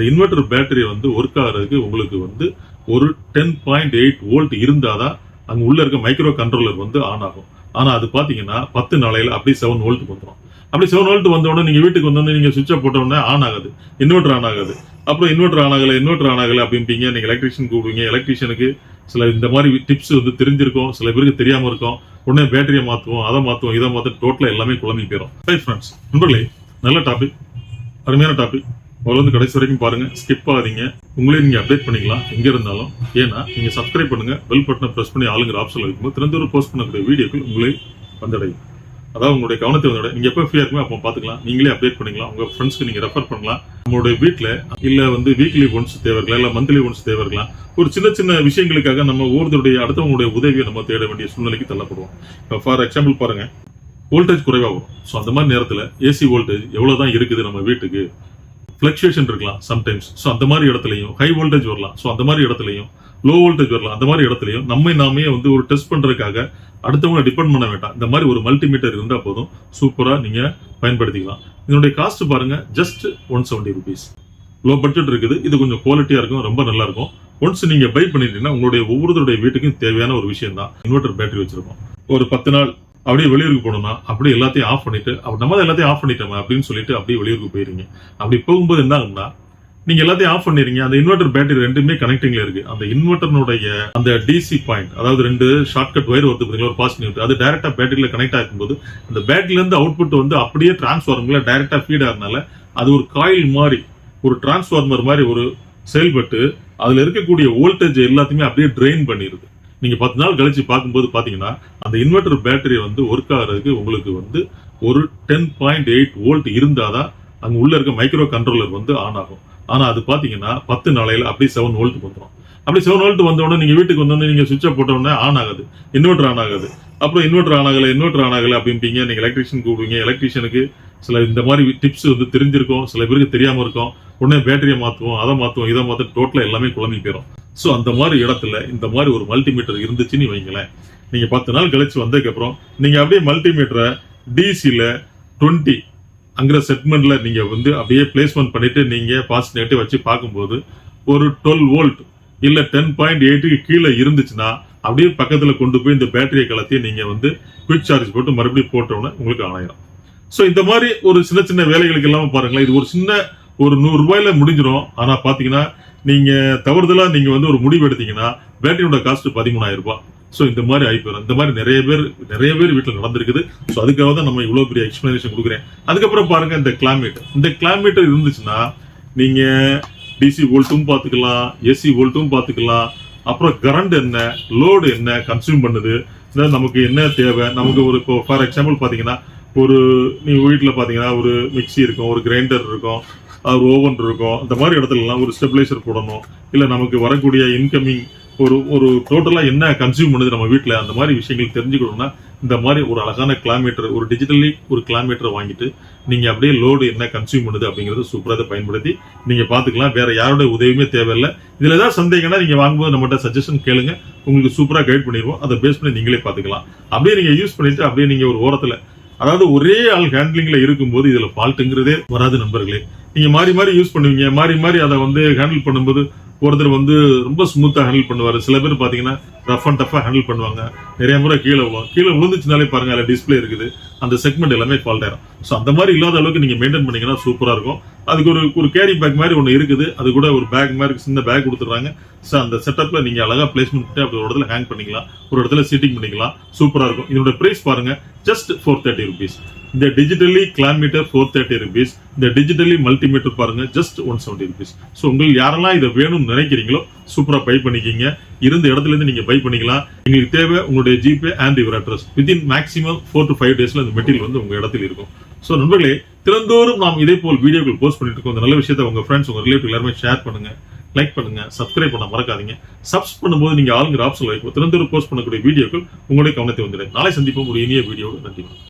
அந்த inverter battery வந்து work ஆகிறதுக்கு உங்களுக்கு வந்து ஒரு டென் பாயிண்ட் எயிட் வோல்ட் இருந்தாதான் அங்கே உள்ள இருக்க மைக்ரோ கண்ட்ரோலர் வந்து ஆன் ஆகும். ஆனால் அது பார்த்தீங்கன்னா பத்து நாளையில் அப்படியே செவன் வோல்ட் வந்துடும் அப்படி செவன் வோல்ட் வந்த உடனே நீங்கள் வீட்டுக்கு வந்தோடனே நீங்கள் சுவிட்சை போட்ட உடனே ஆன் ஆகுது. இன்வெர்டர் ஆன் ஆகுது. அப்புறம் இன்வெர்டர் ஆன் ஆகல இன்வெர்டர் ஆன் அப்படிம்பீங்க. நீங்கள் எலக்ட்ரிஷியன் கூப்பிடுங்க எலக்ட்ரிஷியனுக்கு சில இந்த மாதிரி டிப்ஸ் வந்து தெரிஞ்சிருக்கும். சில பேருக்கு தெரியாமல் இருக்கும். உடனே பேட்டரியை மாற்றுவோம் அதை மாற்றுவோம் இதை மாற்ற டோட்டலாக எல்லாமே குழம்பி போயிடும் ஃப்ரெண்ட்ஸ் நண்பர்களே நல்ல டாபிக் அருமையான டாபிக் முதல்ல வந்து கடைசி வரைக்கும் பாருங்க ஸ்கிப் ஆகாதீங்க. உங்களே நீங்க அப்டேட் பண்ணிக்கலாம் எங்க இருந்தாலும். ஏன்னா நீங்க சப்ஸ்கிரைப் பண்ணுங்க பெல் பட்டனை பிரஸ் பண்ணி ஆளுங்கிற ஆப்ஷன் இருக்கும்போது திறந்தூர் போஸ்ட் பண்ணக்கூடிய வீடியோக்கள் உங்களை வந்தடையும். அதாவது உங்களுடைய கவனத்தை வந்தோட நீங்க எப்போ ஃப்ரீயா இருக்குமோ அப்போ பாத்துக்கலாம். நீங்களே அப்டேட் பண்ணிக்கலாம். உங்க ஃப்ரெண்ட்ஸ்க்கு நீங்க ரெஃபர் பண்ணலாம். நம்மளுடைய வீட்டில் இல்ல வந்து வீக்லி ஒன்ஸ் தேவைகளா இல்ல மந்த்லி ஒன்ஸ் தேவைகளா ஒரு சின்ன சின்ன விஷயங்களுக்காக நம்ம ஒவ்வொருத்தருடைய அடுத்தவங்களுடைய உதவியை நம்ம தேட வேண்டிய சூழ்நிலைக்கு தள்ளப்படுவோம். இப்போ ஃபார் எக்ஸாம்பிள் பாருங்க வோல்டேஜ் குறைவாகும் ஸோ அந்த மாதிரி நேரத்தில் ஏசி வோல்டேஜ் எவ்வளோ தான் இருக்குது நம்ம வீட்டுக்கு? ஃப்ளக்சுவேஷன் இருக்கலாம் சம்டைம்ஸ் ஸோ அந்த மாதிரி இடத்துலையும் ஹை வோல்டேஜ் வரலாம். ஸோ அந்த மாதிரி இடத்துலையும் லோ வோல்டேஜ் வரலாம். அந்த மாதிரி இடத்துலையும் நம்மை நாமே வந்து ஒரு டெஸ்ட் பண்ணுறதுக்காக அடுத்தவங்களை டிபெண்ட் பண்ண வேண்டாம். இந்த மாதிரி ஒரு மல்டிமீட்டர் இருந்தால் போதும். சூப்பராக நீங்கள் பயன்படுத்திக்கலாம். இதனுடைய காஸ்ட் பாருங்க just one seventy rupees low budget இருக்குது. இது கொஞ்சம் குவாலிட்டியாக இருக்கும். ரொம்ப நல்லா இருக்கும். ஒன்ஸ் நீங்கள் பை பண்ணிட்டீங்கன்னா உங்களுடைய ஒவ்வொருத்தருடைய வீட்டுக்கும் தேவையான ஒரு விஷயம் தான் இன்வெர்டர் பேட்டரி வச்சிருக்கோம். ஒரு பத்து நாள் அப்படியே வெளியூருக்கு போனோம்னா அப்படியே எல்லாத்தையும் ஆஃப் பண்ணிட்டு அப்படி நம்ம எல்லாத்தையும் ஆஃப் பண்ணிட்டோம் அப்படின்னு சொல்லிட்டு அப்படியே வெளியூருக்கு போயிருங்க அப்படி போகும்போது என்ன ஆகும்னா நீங்க எல்லாத்தையும் ஆஃப் பண்ணிருங்க அந்த இன்வெர்டர் பேட்டரி ரெண்டுமே கனெக்டிங்ல இருக்கு. அந்த இன்வெர்டர்னுடைய அந்த டிசி பாயிண்ட் அதாவது ரெண்டு ஷார்ட்கட் ஒயர் வருது பாத்தீங்களா ஒரு பாசிட்டிவ் அது டைரக்டா பேட்டரியில கனெக்ட் ஆகும்போது அந்த பேட்டரியில இருந்து அவுட்புட் வந்து அப்படியே டிரான்ஸ்ஃபார்மர்ல டைரக்டா ஃபீட் ஆகிறதுனால அது ஒரு காயில் மாதிரி ஒரு டிரான்ஸ்ஃபார்மர் மாதிரி ஒரு செயல்பட்டு அதுல இருக்கக்கூடிய வோல்டேஜ் எல்லாத்தையுமே அப்படியே ட்ரெயின் பண்ணிடுது. நீங்க பத்து நாள் கழிச்சு பார்க்கும்போது பாத்தீங்கன்னா அந்த இன்வெர்டர் பேட்டரி வந்து ஒர்க் ஆகிறதுக்கு உங்களுக்கு வந்து ஒரு டென் பாயிண்ட் எயிட் வோல்ட் இருந்தாதான் அங்க உள்ள இருக்க மைக்ரோ கண்ட்ரோலர் வந்து ஆன் ஆகும். ஆனா அது பாத்தீங்கன்னா பத்து நாளையில அப்படியே செவன் வோல்ட் வந்துடும் அப்படி செவன் வோல்ட் வந்த உடனே நீங்க வீட்டுக்கு வந்த நீங்க சுவிட்சை போட்ட உடனே ஆன் ஆகுது. இன்வெர்டர் ஆன் ஆகுது. அப்புறம் இன்வெர்டர் ஆன் ஆகல இன்வெர்டர் ஆன் ஆகல அப்படிம்பீங்க. நீங்க எலக்ட்ரிஷியன் கூப்பிடுவீங்க. எலக்ட்ரிஷியனுக்கு சில இந்த மாதிரி டிப்ஸ் வந்து தெரிஞ்சிருக்கும். சில பேருக்கு தெரியாம இருக்கும். உடனே பேட்டரியை மாத்துவோம் அதை மாத்துவோம் இதை மாத்த டோட்டலா எல்லாமே குழம்பி போயிடும் சோ அந்த மாதிரி இடத்துல இந்த மாதிரி ஒரு மல்டிமீட்டர் இருந்துச்சுன்னு வைங்களேன். நீங்கள் பத்து நாள் கழிச்சு வந்ததுக்கு அப்புறம் அப்படியே மல்டிமீட்டரை டிசியில் டுவெண்ட்டி அங்கிற செக்மெண்ட்ல நீங்க வந்து அப்படியே பிளேஸ்மெண்ட் பண்ணிட்டு நீங்க பாஸ் நெகட்டிவ் வச்சு பார்க்கும்போது ஒரு டுவெல் வோல்ட் இல்ல டென் பாயிண்ட் எயிட்டுக்கு கீழே இருந்துச்சுன்னா அப்படியே பக்கத்துல கொண்டு போய் இந்த பேட்டரியை கலத்தி நீங்க வந்து குயிக் சார்ஜ் போட்டு மறுபடியும் போட்டோன்னே உங்களுக்கு ஆனாயிரம் ஸோ இந்த மாதிரி ஒரு சின்ன சின்ன வேலைகளுக்கு இல்லாமல் பாருங்களேன். இது ஒரு சின்ன ஒரு நூறு ரூபாயில முடிஞ்சிடும் ஆனா பாத்தீங்கன்னா நீங்க தவறுதலா நீங்க வந்து ஒரு முடிவு எடுத்தீங்கன்னா பேட்டரியோட காஸ்ட் பதிமூணாயிரம் ரூபாய். ஸோ இந்த மாதிரி ஆயிப்போம் இந்த மாதிரி நிறைய பேர் நிறைய பேர் வீட்டில் நடந்திருக்குது. ஸோ அதுக்காக தான் நம்ம இவ்வளோ பெரிய எக்ஸ்பிளனேஷன் கொடுக்குறேன். அதுக்கப்புறம் பாருங்க இந்த கிளாமீட்டர் இந்த கிளைமேட் இருந்துச்சுன்னா நீங்க டிசி வோல்ட்டும் பார்த்துக்கலாம் ஏசி வோல்ட்டும் பார்த்துக்கலாம். அப்புறம் கரண்ட் என்ன லோடு என்ன கன்சியூம் பண்ணுது. நமக்கு என்ன தேவை? நமக்கு ஒரு இப்போ ஃபார் எக்ஸாம்பிள் பார்த்தீங்கன்னா ஒரு நீங்கள் வீட்டில் பார்த்தீங்கன்னா ஒரு மிக்ஸி இருக்கும் ஒரு கிரைண்டர் இருக்கும். ஒரு ஓவன் இருக்கும். இந்த மாதிரி இடத்துலலாம் ஒரு ஸ்டெபிலைசர் போடணும். இல்லை நமக்கு வரக்கூடிய இன்கமிங் ஒரு ஒரு டோட்டலாக என்ன கன்சியூம் பண்ணுது நம்ம வீட்டில் அந்த மாதிரி விஷயங்கள் தெரிஞ்சுக்கணும்னா இந்த மாதிரி ஒரு அழகான கிளாமீட்டர் ஒரு டிஜிட்டலி ஒரு கிளாமீட்டரை வாங்கிட்டு நீங்கள் அப்படியே லோடு என்ன கன்சியூம் பண்ணுது அப்படிங்கறத சூப்பராக பயன்படுத்தி நீங்கள் பார்த்துக்கலாம். வேறு யாரோட உதவியுமே தேவையில்லை. இதில் ஏதாவது சந்தேகம்னா நீங்கள் வாங்கும்போது நம்மகிட்ட சஜஷன் கேளுங்க. உங்களுக்கு சூப்பராக கைட் பண்ணிடுவோம். அதை பேஸ் பண்ணி நீங்களே பார்த்துக்கலாம். அப்படியே நீங்கள் யூஸ் பண்ணிட்டு அப்படியே நீங்கள் ஒரு ஓரத்தில் அதாவது ஒரே ஆள் ஹேண்ட்லிங்கில் இருக்கும்போது இதில் ஃபால்ட்டுங்கிறதே வராது நண்பர்களே. நீங்க மாறி மாறி யூஸ் பண்ணுவீங்க. மாறி மாறி அதை வந்து ஹேண்டில் பண்ணும்போது ஒருத்தர் வந்து ரொம்ப ஸ்மூத்தா ஹேண்டில் பண்ணுவாரு. சில பேர் பாத்தீங்கன்னா ரஃப் அண்ட் டஃபா ஹேண்டில் பண்ணுவாங்க. நிறைய முறை கீழே விழும் கீழே விழுந்துச்சுனாலே பாருங்க அதில் டிஸ்பிளே இருக்குது. அந்த செக்மெண்ட் எல்லாமே ஃபால்ட் ஆயிரும் ஸோ அந்த மாதிரி இல்லாத அளவுக்கு நீங்கள் மெயின்டைன் பண்ணீங்கன்னா சூப்பராக இருக்கும். அதுக்கு ஒரு ஒரு கேரி பேக் மாதிரி ஒன்று இருக்குது. அது கூட ஒரு பேக் மாதிரி சின்ன பேக் கொடுத்துட்றாங்க. ஸோ அந்த செட்டப்பில் நீங்கள் அழகா பிளேஸ்மெண்ட் பண்ணி அப்படி ஒரு இடத்துல ஹேங் பண்ணிக்கலாம். ஒரு இடத்துல சீட்டிங் பண்ணிக்கலாம். சூப்பராக இருக்கும். இதோட ப்ரைஸ் பாருங்க ஜஸ்ட் ஃபோர் தேர்ட்டி ருபீஸ் இந்த digitally clamp meter four thirty rupees இந்த டிஜிட்டலி மல்டிமீட்டர் பாருங்க just one seventy rupees so உங்களுக்கு யாரெல்லாம் இதை வேணும்னு நினைக்கிறீங்களோ சூப்பராக பை பண்ணிக்கிங்க. இருந்த இடத்துல இருந்து நீங்க பை பண்ணிக்கலாம். எங்களுக்கு தேவை உங்களுடைய GPay and your address within maximum four to five டேஸ்ல இந்த மெட்டீரியல் வந்து உங்க இடத்துல இருக்கும். ஸோ நண்பர்களே திறந்தோறும் நாம் இதே போல் வீடியோக்கள் போஸ்ட் பண்ணிட்டு இருக்கோம். இந்த நல்ல விஷயத்தை உங்க ஃப்ரெண்ட்ஸ் உங்க ரிலேட்டிவ் எல்லாருமே ஷேர் பண்ணுங்க லைக் பண்ணுங்க சப்ஸ்கிரைப் பண்ண மறக்காதீங்க. சப்ஸ் பண்ணும்போது நீங்க ஆளுங்கிற ஆப்ஷன் வைக்கும் திறந்தோறும் போஸ்ட் பண்ணக்கூடிய வீடியோக்கள் உங்களுடைய கவனத்தை வந்துடும். நாளை சந்திப்போம் ஒரு இனிய வீடியோ நன்றி